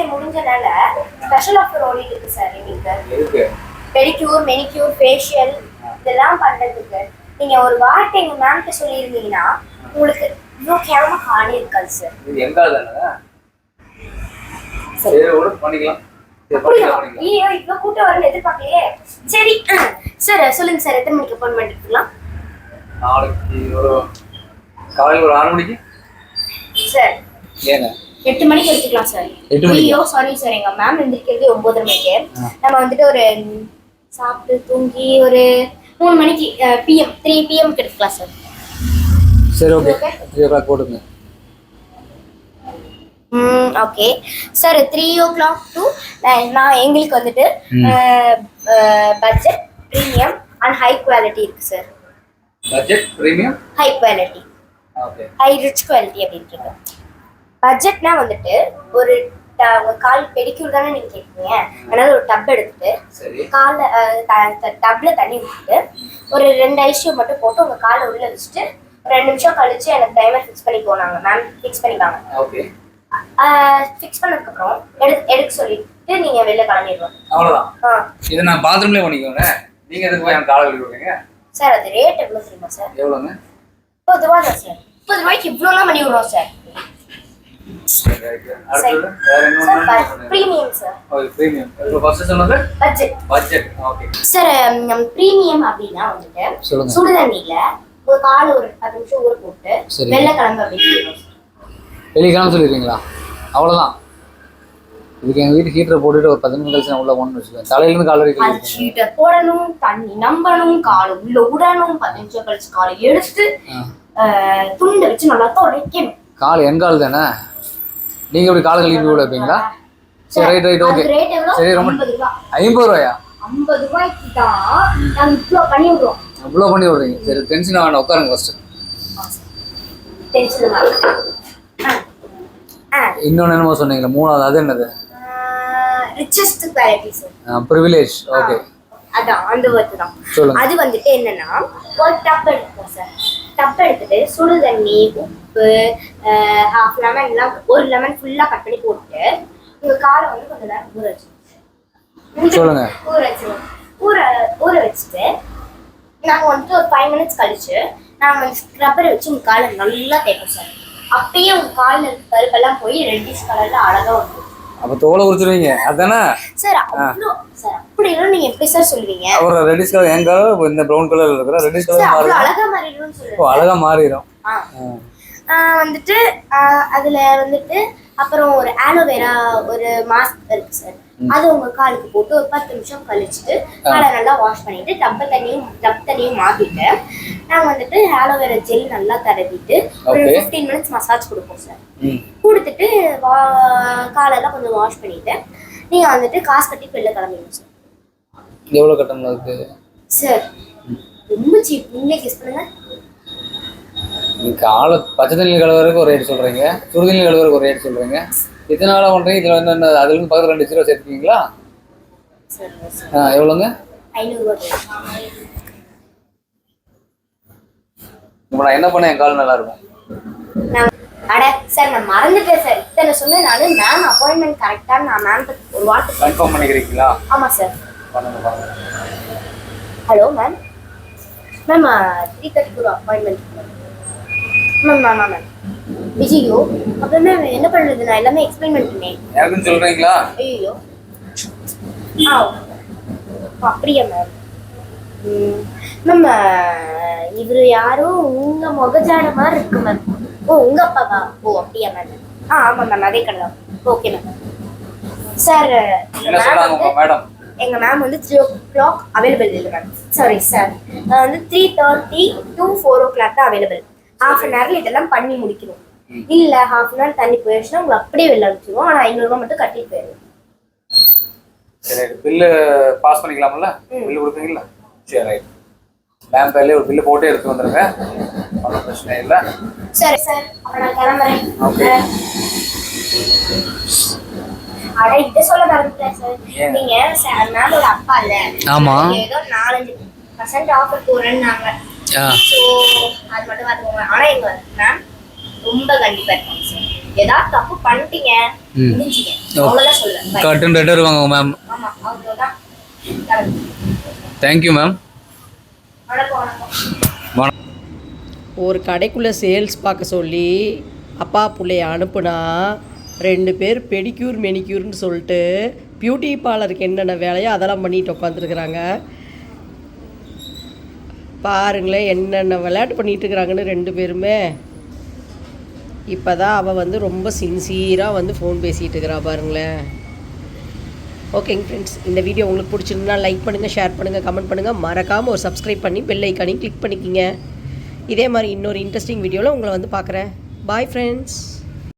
டே முடிஞ்சனால special offer ஓடிட்டு இருக்கு sir எங்களுக்கு. பெடிக்யூர் மெனிக்யூர் ஃபேஷியல் இதெல்லாம் பண்றதுக்கு. நீங்க ஒரு வார்த்தை எங்க மேம்கிட்ட சொல்லியிருந்தீங்கன்னா உங்களுக்கு இவ்வளோ கேவலமா காணி இருக்காது சார் இது எங்க சரி. பண்ணிக்கலாம். ஐயோ இவ்வளோ கூட்டம் வரும்னு எதிர்பார்க்கலையே. சரி சார் சொல்லுங்க சார் எத்தனை மணிக்கு அப்பாயின்மெண்ட் எடுத்துக்கலாம் நாளைக்கு ஒரு காலையில் ஒரு ஆறு மணிக்கு? சார் ஏங்க? எட்டு மணிக்கு எடுத்துக்கலாம் சார். எட்டு மணிக்கு? ஐயோ சாரி சார் எங்க மேம் எந்திரிக்கிறது ஒன்பதரை மணிக்கு. நம்ம வந்துட்டு ஒரு சாப்பிட்டு தூங்கி ஒரு மூணு மணிக்கு பிஎம் த்ரீ பிஎம்க்கு எடுத்துக்கலாம் சார். சரி ஓகே. த்ரீ ஓ கிளாக் போட்டுங்க ம் okay sir three o'clock to நான் எங்களுக்கு வந்துட்டு budget premium and high quality இருக்கு sir. Budget premium high quality okay high rich quality அப்படின்ட்டு பட்ஜெட்னா வந்துட்டு ஒரு உங்க கால் பெடிக்யூர் தானே நீங்க கேட்குறீங்க அதனால ஒரு டப் எடுத்துட்டு காலில் டப்ல தண்ணி ஊற்றிட்டு ஒரு ரெண்டு ஐஸ்யூ மட்டும் போட்டு உங்க காலை உள்ள வச்சுட்டு ஒரு ரெண்டு நிமிஷம் கழிச்சு எனக்கு டைமர் ஃபிக்ஸ் பண்ணி போனாங்க மேம் ஃபிக்ஸ் பண்ணிப்பாங்க. ஃபிக்ஸ் பண்ணதுக்கப்புறம் எடுத்து எடுக்க சொல்லிட்டு நீங்க வெளில கிளம்பிடுவோம் அவ்வளோதான் இதை நான் பாத்ரூம்லேயே பண்ணிக்கோங்க. நீங்கள் எதுக்கு போய் எனக்கு காலை கழுவி விடுறீங்க சார் அது ரேட் எவ்வளோ தெரியுமா சார்? எவ்வளோங்க முப்பது ரூபா தான் சார். முப்பது ரூபாய்க்கு இவ்வளோலாம் பண்ணி விடுறோம் சார். ப்ரீமியம் அப்படின்னா வந்துட்டு சொல்லுங்க. சுடு தண்ணியில ஒரு காலை ஒரு பத்து நிமிஷம் ஊற போட்டு சரி. வெள்ளை கிளம்பு அப்படின்னு கிளம்ப சொல்லிடுறீங்களா அவ்வளோதான் இதுக்கு எங்கள் வீட்டு ஹீட்டரை போட்டுட்டு ஒரு பத்து நிமிஷம் கழிச்சு நான் உள்ள போகணும்னு வச்சுக்கோங்க தலையிலேருந்து கால் வரைக்கும். ஹீட்டர் போடணும் தண்ணி நம்பணும் காலை உள்ள விடணும் பத்து நிமிஷம் கழிச்சு காலை எடுத்து துண்டை வச்சு நல்லா துடைக்கணும் கால் என் கால் தானே நீங்கள் எப்படி கால் கழுவி விட வைப்பீங்களா? சரி ரைட் ரைட் ஓகே சரி ரொம்ப ஐம்பது ரூபா. ஐம்பது ரூபாயா? ஐம்பது ரூபாய்க்கு தான் நாங்க இவ்வளோ பண்ணி விடுறோம். அவ்வளோ பண்ணி விடுறீங்க. சரி டென்ஷன் வேண்டாம் உட்காருங்க ஆ இன்னொன்று என்னமோ சொன்னீங்களா மூணாவது அது என்னது? Richest quality sir privilege okay அதான் அந்த வேர்த்து தான். அது வந்துட்டு என்னன்னா ஒரு டப் எடுத்துக்கோம் சார் டப் எடுத்துட்டு சுடு தண்ணி உப்பு ஹாஃப் லெமன் எல்லாம் ஒரு லெமன் ஃபுல்லா கட் பண்ணி போட்டு உங்க காலை வந்து கொஞ்ச நேரம் ஊற வச்சிருவோம் சொல்லுங்க. ஊற வச்சிருவோம் ஊற ஊற வச்சுட்டு நாங்க வந்துட்டு ஒரு ஃபைவ் மினிட்ஸ் கழிச்சு நாங்க வந்து ஸ்க்ரப்பரை வச்சு உங்க காலை நல்லா தேய்ப்போம் சார். அப்பயே உங்க காலில் இருக்க பருப்பெல்லாம் போய் ரெட்டிஷ் கலர்ல அழகா வந்துடும் அப்போ தோலை உரிச்சிருவீங்க. அதானே? சார் அவ்வளோ சார் அப்படிலாம் நீங்க எப்படி சார் சொல்லுவீங்க? ஒரு ரெட்டிஷ் கலர் கலர் இந்த ப்ரௌன் கலர்ல இருக்கிற ரெட்டிஷ் கலர் மாறிடும். அழகா மாறிடும்னு சொல்லுவேன் ஓ அழகா மாறிடும். வந்துட்டு அதுல வந்துட்டு அப்புறம் ஒரு ஆலோவேரா ஒரு மாஸ்க் இருக்கு சார் அது உங்க காலுக்கு போட்டு ஒரு பத்து நிமிஷம் கழிச்சுட்டு காலை நல்லா வாஷ் பண்ணிட்டு டப்ப தண்ணியும் டப் தண்ணியும் மாத்திட்டு நாங்க வந்துட்டு ஆலோவேரா ஜெல் நல்லா தடவிட்டு ஒரு. ஃபிஃப்டீன் மினிட்ஸ் மசாஜ் கொடுப்போம் சார் கொடுத்துட்டு வா காலெல்லாம் கொஞ்சம் வாஷ் பண்ணிட்டு நீங்க வந்துட்டு காசு கட்டி வெளில கிளம்பிடுங்க சார் எவ்வளோ கட்டணம் இருக்கு? சார் ரொம்ப சீப் நீங்களே கிஸ் பண்ணுங்க காலை பச்சை தண்ணியில் கழுவுறதுக்கு ஒரு ரேட் சொல்றீங்க சுடுதண்ணியில் கழுவுறதுக்கு ஒரு ரேட் சொல்றீங்க. இத்தனை நாளாக பண்றீங்க இதில் வந்து என்ன அதுல இருந்து பக்கத்தில் ரெண்டு ஜீரோ சேர்த்துக்கீங்களா சார் ஆ எவ்வளோங்க இப்போ நான் என்ன பண்ண என் கால் நல்லா இருக்கும்? அட சார் நான் மறந்துட்டேன் சார் இத்தனை சொன்னேன் நான் மேம் அப்பாயின்மெண்ட் கரெக்டாக நான் மேம் ஒரு வார்த்தை கன்ஃபார்ம் பண்ணிக்கிறீங்களா? ஆமாம் sir hello ma'am ma'am three தேர்ட்டிக்கு ஒரு அப்பாயின்மெண்ட் மேம் ஆமாம் மேம் விஜயோ அப்புறம் மேம் என்ன பண்ணுறது? நான் எல்லாமே எக்ஸ்பிளைன் பண்ணிட்டேன். எனக்குன்னு சொல்றீங்களா? ஐயோ ஆ அப்படியா மேம் மேம் இவர் யாரும் உங்க முகஜாட மாதிரி இருக்கு மேம் ஓ உங்க அப்பாவா? ஓ அப்படியா மேம் ஆ ஆமாம் மேம் அதே கடை ஓகே மேம் சார் மேடம் எங்க மேம் வந்து த்ரீ ஓ கிளாக் அவைலபிள் இல்லை மேம் சாரி சார் வந்து three thirty to four o'clock தான் அவைலபிள் ஹாஃப் அன் ஹவர்ல இதெல்லாம் பண்ணி முடிக்கணும். இல்ல ஹாஃப் அன் ஹவர் தண்ணி போயிடுச்சுன்னா உங்களை அப்படியே வெளில அனுப்பிச்சிடுவோம் ஆனா ஐநூறுரூவா மட்டும் கட்டிட்டு போயிடுவோம் சரி பில்லு பாஸ் பண்ணிக்கலாம்ல? பில்லு கொடுப்பீங்களா? சரி ரைட் மேம் பேர்லேயே ஒரு பில்லு போட்டு எடுத்து வந்துருங்க. ஒன்றும் பிரச்சனை இல்லை. சரி சார். அப்ப நான் கிளம்புறேன். Okay. அட இத சொல்ல மறந்துட்டேன் சார்? நீங்க சார் மேமோட அப்பா இல்ல. ஆமா. நீங்க ஏதோ நாலஞ்சு பர்சன்ட் ஆஃபர் போறேன்னாங்க ஸோ அது மட்டும் பார்த்துக்கோங்க ஆனா எங்க மேம் ரொம்ப கண்டிப்பா இருக்காங்க சார் ஏதாவது தப்பு பண்ணிட்டீங்க ம். முடிஞ்சுங்க. அவ்வளவுதான் சொல்லுவேன் Bye. கட்டன் ரெட்டு வருவாங்க மேம் ஆமா அவ்வளவுதான். கிளம்பு. தேங்க்யூ மேம் வணக்கம் வணக்கம். ஒரு கடைக்குள்ளே சேல்ஸ் பார்க்க சொல்லி அப்பா பிள்ளைய அனுப்புனா ரெண்டு பேர் பெடிக்யூர் மெனிக்யூர்னு சொல்லிட்டு பியூட்டி பார்லருக்கு என்னென்ன வேலையோ அதெல்லாம் பண்ணிட்டு உட்காந்துருக்குறாங்க பாருங்களேன் என்னென்ன விளையாட்டு பண்ணிகிட்டு இருக்கிறாங்கன்னு ரெண்டு பேருமே. இப்போ தான் அவள் வந்து ரொம்ப சின்சியராக வந்து ஃபோன் பேசிகிட்டு இருக்கிறா பாருங்களேன். ஓகேங்க ஃப்ரெண்ட்ஸ் இந்த வீடியோ உங்களுக்கு பிடிச்சிருந்தா லைக் பண்ணுங்கள் ஷேர் பண்ணுங்கள் கமெண்ட் பண்ணுங்கள் மறக்காமல் ஒரு சப்ஸ்கிரைப் பண்ணி பெல் ஐக்கானையும் கிளிக் பண்ணிக்கிங்க. இதே மாதிரி இன்னொரு இன்ட்ரெஸ்டிங் வீடியோவில் உங்களை வந்து பார்க்குறேன். Bye friends